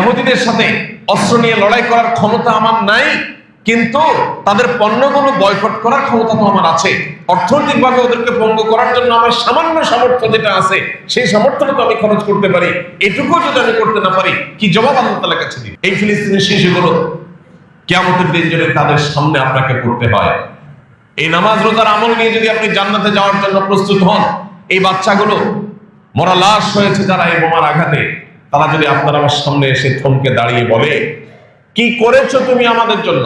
ইহুদিদের সাথে অস্ত্র নিয়ে লড়াই করার ক্ষমতা আমার নাই, কিন্তু তাদের পণ্যগুলো বয়কট করার ক্ষমতা তো আমার আছে। অর্থনৈতিকভাবে ওদেরকে ভঙ্গ করার জন্য আমার সামান্য সামর্থ্য যেটা আছে, সেই সামর্থ্যটা তো আমি খরচ করতে পারি। এটুকু যদি আমি করতে না পারি, কি জবাব আল্লাহ কাছে দিই এই ফিলিস্তিনের শিশুগুলো কেয়ামতের দিন যদি তাদের সামনে আপনাকে করতে হয়, এই নামাজ রোজার আমল নিয়ে যদি আপনি জান্নাতে যাওয়ার জন্য প্রস্তুত হন, এই বাচ্চাগুলো মরা লাশ হয়েছে যারা এই বোমার আঘাতে। তারা যদি আপনার আমার সামনে এসে থমকে দাঁড়িয়ে বলে, কি করেছ তুমি আমাদের জন্য?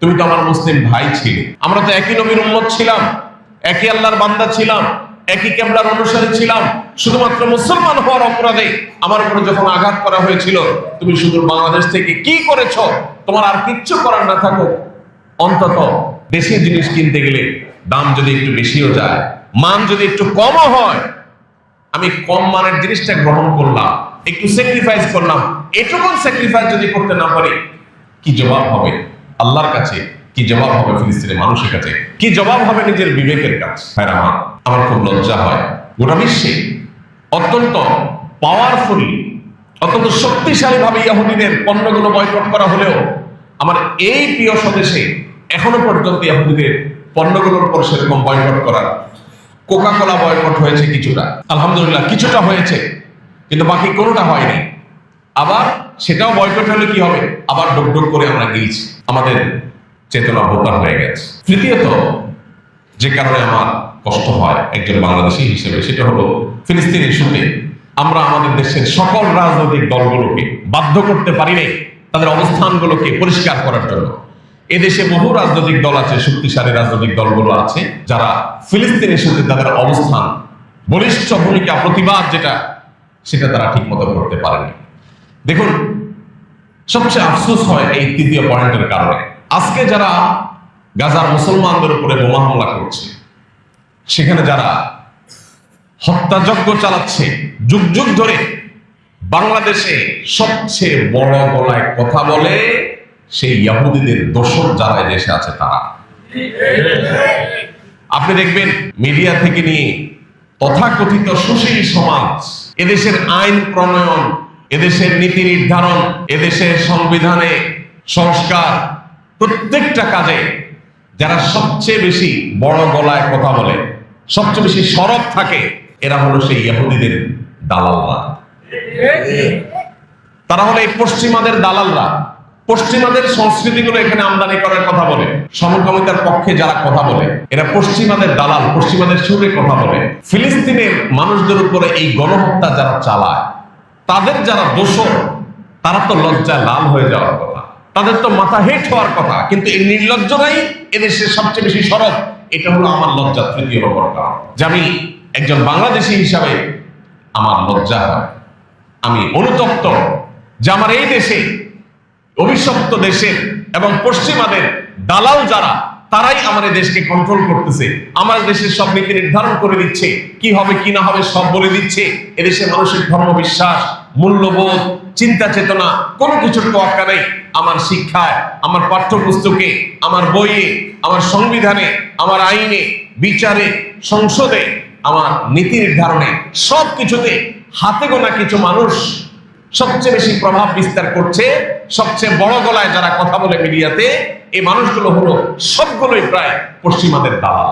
তুমি তো আমার মুসলিম ভাই ছিলে। আমরা তো একই নবীর উম্মত ছিলাম, একই আল্লাহর বান্দা ছিলাম, একই কেবলার অনুসারী ছিলাম। শুধুমাত্র মুসলমান হওয়ার অপরাধে আমার উপরে যখন আঘাত করা হয়েছিল, তুমি শুধু বাংলাদেশ থেকে কি করেছ? তোমার আর কিচ্ছু করার না থাকো। অন্তত দেশি জিনিস কিনতে গেলে দাম যদি একটু বেশিও যায়, মান যদি একটু কমও হয়, আমি কম মানের জিনিসটা গ্রহণ করলাম। একটু স্যাক্রিফাইস করলাম। এটুকু স্যাক্রিফাইস যদি করতে না পারি, কি জবাব হবে? আল্লাহর কাছে কি জবাব হবে ফিলিস্তিনের মানুষের কাছে? কি জবাব হবে নিজের বিবেকের কাছে? ভাইরা আমার আমার খুব লজ্জা হয়। গোটা বিশ্বে অত্যন্ত পাওয়ারফুলি অত্যন্ত শক্তিশালী ভাবে ইয়াহুদিদের পণ্যগুলো বয়কট করা হলেও আমার এই প্রিয় স্বদেশে এখনও পর্যন্ত ইয়াহুদিদের পণ্যগুলোর উপর সেরকম বয়কট করার কোকা কোলা বয়কট হয়েছে কিছুটা। আলহামদুলিল্লাহ, কিছুটা হয়েছে। কিন্তু বাকি কোনোটা হয়নি আবার সেটাও বয়কট হলে কি হবে? আবার ডুক ডুক করে আমরা গিয়েছি। আমাদের চেতনা ভোটার হয়ে গেছে। তৃতীয়ত, যে কারণে আমার কষ্ট হয় একজন বাংলাদেশি হিসেবে, সেটা হলো ফিলিস্তিন ইস্যুতে আমরা আমাদের দেশের সকল রাজনৈতিক দলগুলোকে বাধ্য করতে পারি নাই। তাদের অবস্থানগুলোকে পরিষ্কার করার জন্য। এদেশে বহু রাজনৈতিক দল আছে, শক্তিশালী রাজনৈতিক দলগুলো আছে, যারা ফিলিস্তিন ইস্যুতে তাদের অবস্থান, বলিষ্ঠ ভূমিকা, প্রতিবাদ যেটা সেটা তারা ঠিক মতো করতে পারেনি। দেখুন, সবচেয়ে আফসোস হয় এই তৃতীয় পয়েন্টের কারণে। আজকে যারা গাজার মুসলমানদের উপরে বোমা হামলা করছে, সেখানে যারা হত্যাযজ্ঞ চালাচ্ছে, যুগ যুগ ধরে বাংলাদেশে সবচেয়ে বড় গলায় কথা বলে, সেই ইয়াহুদিদের দোষর যারা দেশে আছে তারা। আপনি দেখবেন, মিডিয়া থেকে নিয়ে তথাকথিত সুশীল সমাজ এদেশের আইন প্রণয়ন, এদেশের নীতি নির্ধারণ, এদেশের সংবিধানে সংস্কার, প্রত্যেকটা কাজে যারা সবচেয়ে বেশি বড় গলায় কথা বলে, সবচেয়ে বেশি সরব থাকে, এরা হলো সেই ইহুদিদের দালালরা। তারা হলো এই পশ্চিমাদের দালালরা। পশ্চিমাদের সংস্কৃতিগুলো এখানে আমদানি করার কথা বলে। সমকামিতার পক্ষে যারা কথা বলে, এরা পশ্চিমাদের দালাল, পশ্চিমাদের সুরে কথা বলে। ফিলিস্তিনের মানুষদের উপরে এই গণহত্যা যারা চালায়, তাদের যারা দোষর, তারা তো লজ্জায় লাল হয়ে যাওয়ার কথা। তাদের তো মাথা হেট হওয়ার কথা। কিন্তু এই নির্লজ্জরাই এদেশের সবচেয়ে বেশি সরব। এটা হলো আমার লজ্জা তৃতীয় নম্বর কারণ। যে আমি একজন বাংলাদেশি হিসাবে আমার লজ্জা হয়। আমি অনুতপ্ত যে আমার এই দেশে অভিশপ্ত দেশের এবং পশ্চিমাদের দালাল যারা, তারাই আমাদের দেশকে কন্ট্রোল করতেছে। আমার দেশের সব নীতি নির্ধারণ করে দিচ্ছে। কি হবে, কি না হবে, সব বলে দিচ্ছে। এদেশের মানুষের ধর্ম বিশ্বাস, মূল্যবোধ, চিন্তা চেতনা, কোনো কিছুর তোয়াক্কা নেই। আমার শিক্ষায়, আমার পাঠ্যপুস্তকে, আমার বইয়ে, আমার সংবিধানে, আমার আইনে, বিচারে, সংসদে, আমার নীতি নির্ধারণে সব কিছুতে হাতে গোনা কিছু মানুষ সবচেয়ে বেশি প্রভাব বিস্তার করছে, সবচেয়ে বড় গলায় যারা কথা বলে মিডিয়াতে, এই মানুষগুলো হলো সবগুলোই প্রায় পশ্চিমাদের দালাল।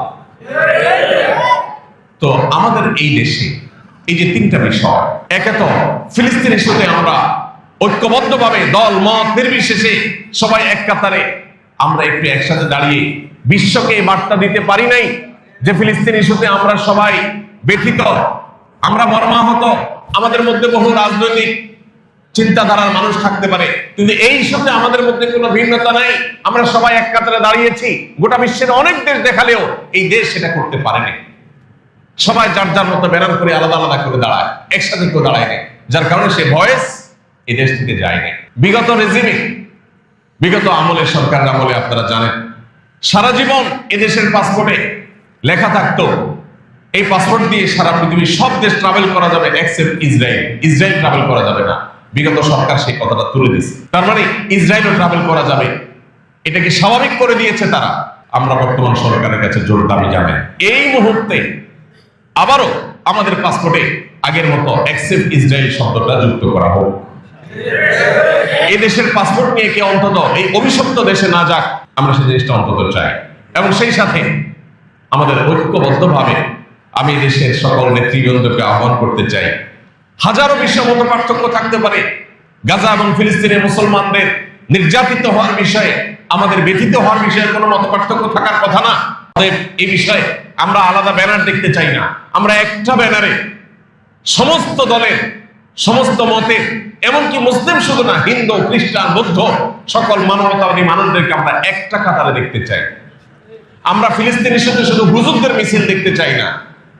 তো আমাদের এই দেশে এই যে তিনটা বিষয়, একে তো ফিলিস্তিন ইস্যুতে আমরা ঐক্যবদ্ধভাবে দল, মত নির্বিশেষে সবাই এক কাতারে, আমরা একটু একসাথে দাঁড়িয়ে বিশ্বকে বার্তা দিতে পারি নাই যে ফিলিস্তিন ইস্যুতে আমরা সবাই ব্যথিত, আমরা মর্মাহত, আমাদের মধ্যে বহু রাজনৈতিক চিন্তাধারার মানুষ থাকতে পারে। কিন্তু এই সাথে আমাদের মধ্যে কোনো ভিন্নতা নাই। আমরা সবাই এক কাতারে দাঁড়িয়েছি। গোটা বিশ্বের অনেক দেশ দেখালেও এই দেশ সেটা করতে পারেনি সবাই যার যার মতো ব্যানার করে আলাদা আলাদা করে দাঁড়ায়। একসাথে কেউ দাঁড়ায় যার কারণে সে ভয়েস এই দেশ থেকে যায়নি বিগত রেজিমে, বিগত আমলের সরকার আমলে আপনারা জানেন, সারা জীবন এদেশের পাসপোর্টে লেখা থাকতো, এই পাসপোর্ট দিয়ে সারা পৃথিবীর সব দেশ ট্রাভেল করা যাবে এক্সেপ্ট ইসরায়েল। ইসরায়েল ট্রাভেল করা যাবে না। বিগত সরকার সেই কথাটা তুলে দিয়েছে। তার মানে ইসরায়েলও ট্রাভেল করা যাবে। এটাকে স্বাভাবিক করে দিয়েছে তারা। আমরা বর্তমান সরকারের কাছে জোর দাবি জানাই। এই মুহূর্তে আবারও আমাদের পাসপোর্টে আগের মতো এক্সেপ্ট ইসরায়েল শব্দটা যুক্ত করা হোক। এই দেশের পাসপোর্ট নিয়ে কে অন্তত এই অভিশপ্ত দেশে না যাক, আমরা সেই জিনিসটা অন্তত চাই। এবং সেই সাথে আমাদের ঐক্যবদ্ধভাবে আমি দেশের সকল নেতৃবৃন্দকে আহ্বান করতে চাই হাজারো বিষয়ে মত পার্থক্য থাকতে পারে। গাজা এবং ফিলিস্তিনের মুসলমানদের নির্যাতিত হওয়ার বিষয়ে, আমাদের ব্যথিত হওয়ার বিষয়ে কোনো মত পার্থক্য থাকার কথা না। এই বিষয়ে আমরা আলাদা ব্যানার দেখতে চাই না। আমরা একটা ব্যানারে সমস্ত দলের, সমস্ত মতের, এমনকি মুসলিম শুধু না, হিন্দু, খ্রিস্টান, বৌদ্ধ, সকল মানবতাবাদী মানুষদেরকে আমরা একটা কাতারে দেখতে চাই। আমরা ফিলিস্তিনি শুধু শুধু হুজুরদের মিছিল দেখতে চাই না।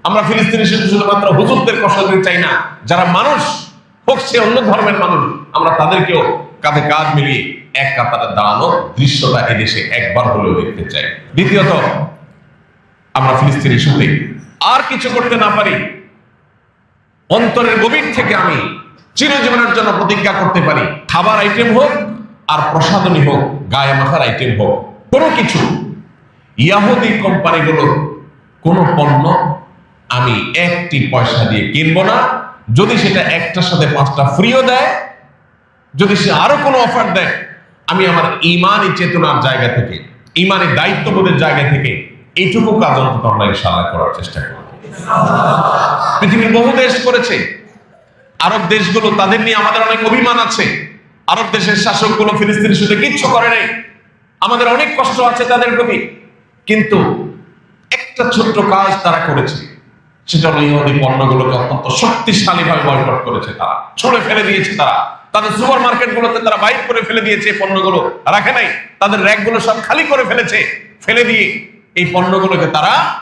আমরা ফিলিস্তিনি শুধু শুধুমাত্র হুজুরদের কষ্ট দিতে চাই না। যারা মানুষ হোক, সে অন্য ধর্মের মানুষ, আমরা তাদেরকেও কাঁধে কাঁধ মিলিয়ে এক কাতারে দাঁড়ানো দৃশ্যটা এদেশে একবার হলেও দেখতে চাই। দ্বিতীয়ত, আমরা ফিলিস্তিনি ইস্যুতে আর কিছু করতে না পারি, অন্তরের গভীর থেকে আমি চিরজীবনের জন্য প্রতিজ্ঞা করতে পারি, খাবার আইটেম হোক আর প্রসাধনী হোক, গায়ে মাথার আইটেম হোক, কোনো কিছু। ইয়াহুদি কোম্পানিগুলোর কোনো পণ্য আমি একটি পয়সা দিয়ে কিনবো না। যদি সেটা একটার সাথে পাঁচটা ফ্রিও দেয়, যদি সে আরও কোনো অফার দেয়, আমি আমার ইমানি চেতনার জায়গা থেকে ইমানি দায়িত্ববোধের জায়গা থেকে এইটুকু কাজ অন্তত আমরা ইনশাআল্লাহ করার চেষ্টা করব। পৃথিবীর বহু দেশ করেছে। আরব দেশগুলো তাদের নিয়ে আমাদের অনেক অভিমান আছে। আরব দেশের শাসকগুলো ফিলিস্তিন শুধু কিচ্ছু করে নাই। আমাদের অনেক কষ্ট আছে তাদের প্রতি কিন্তু একটা ছোট্ট কাজ তারা করেছে। সেটা হলো ইহুদি পণ্যগুলোকে অত্যন্ত শক্তিশালী ভাবে বয়কট করেছে তারা। ছড়ে ফেলে দিয়েছে তারা। তাদের সুপার মার্কেট গুলোতে তারা বাইক করে ফেলে দিয়েছে পণ্যগুলো। রাখে নাই। তাদের র্যাকগুলো সব খালি করে ফেলেছে। ফেলে দিয়ে এই পণ্যগুলোকে তারা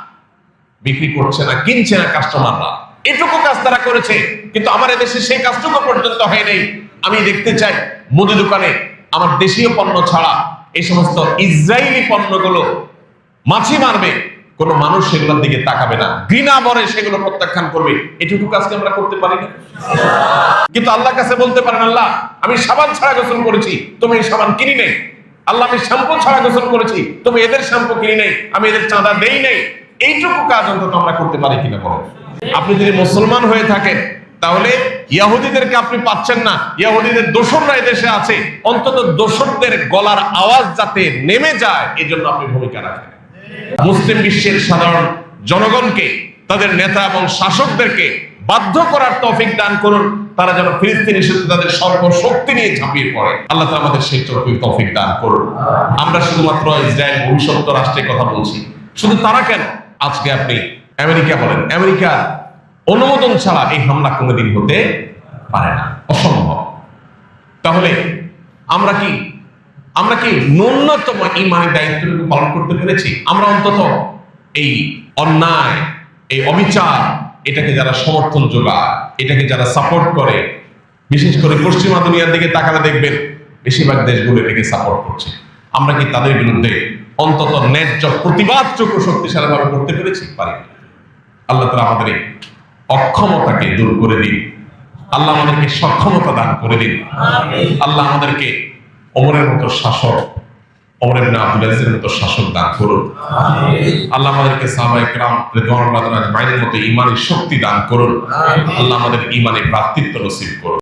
বিক্রি করছে না, কিনছে না কাস্টমাররা। এটুকু কাজ তারা করেছে। কিন্তু আমার দেশে সেই কাজটুকু পর্যন্ত হয় নাই। আমি দেখতে চাই, মুদি দোকানে আমার দেশীয় পণ্য ছাড়া এই সমস্ত ইসরায়েলি পণ্যগুলো মাছি মারবে। কোন মানুষ সেগুলোর দিকে তাকাবে না। ঘৃণা ভরে সেগুলো প্রত্যাখ্যান করবে। এটুকু কাজকে আমরা করতে পারি না। কিন্তু আল্লাহর কাছে বলতে পারেন, আল্লাহ, আমি সাবান ছাড়া গোসল করেছি, তুমি সাবান কিনি নেই। আল্লাহ, আমি শ্যাম্পু ছাড়া গোসল করেছি, তুমি এদের শ্যাম্পু কিনি নেই, আমি এদের চাঁদা দেই নেই। এইটুকু কাজ অন্তত আমরা করতে পারি কিনা বলেন। আপনি যদি মুসলমান হয়ে থাকেন, তাহলে ইয়াহুদিদেরকে আপনি পাচ্ছেন না। ইয়াহুদিদের দোসররা এদেশে আছে। অন্তত দোসরদের গলার আওয়াজ যাতে নেমে যায়, এজন্য আপনি ভূমিকা রাখেন। মুসলিম বিশ্বের সাধারণ জনগণকে, তাদের নেতা এবং শাসকদেরকে বাধ্য করার তৌফিক দান করুন। তারা যেন ফিলিস্তিনি ইস্যুতে তাদের সর্বশক্তি নিয়ে ঝাঁপিয়ে পড়ে। আল্লাহ তাআলা আমাদের সেই তৌফিক তৌফিক দান করুন। আমরা শুধুমাত্র ইসরায়েল ভবিষ্যৎ রাষ্ট্রের কথা বলছি। শুধু তারা কেন? আজকে আপনি আমেরিকা বলেন। আমেরিকা অনুমোদন ছাড়া এই হামলা কোনোদিন হতে পারে না। অসম্ভব। তাহলে আমরা কি আমরা কি ন্যূনতম ইমানের দায়িত্বটুকু পালন করতে পেরেছি? আমরা অন্তত এই অন্যায় এই অবিচার এটাকে যারা সমর্থন যোগায় এটাকে যারা সাপোর্ট করে বিশেষ করে পশ্চিমা দুনিয়ার দিকে তাকালে দেখবেন বেশিরভাগ দেশগুলো এটাকে সাপোর্ট করছে। আমরা কি তাদের বিরুদ্ধে অন্তত ন্যায্য প্রতিবাদটুকু শক্তিশালীভাবে করতে পেরেছি? পারি আল্লাহ তালা আমাদের এই অক্ষমতাকে দূর করে দিন। আল্লাহ আমাদেরকে সক্ষমতা দান করে দিন। আল্লাহ আমাদেরকে অমরের মতো শাসক অমরের না আব্দুল আজিজের মতো শাসক দান করুন আল্লাহ আমাদেরকে সাহাবায়ে کرام রিদওয়ানুল্লাহ আজমাইনের মতো ঈমানের শক্তি দান করুন আল্লাহ আমাদের ঈমানে ভ্রাতৃত্ব নসিব করুন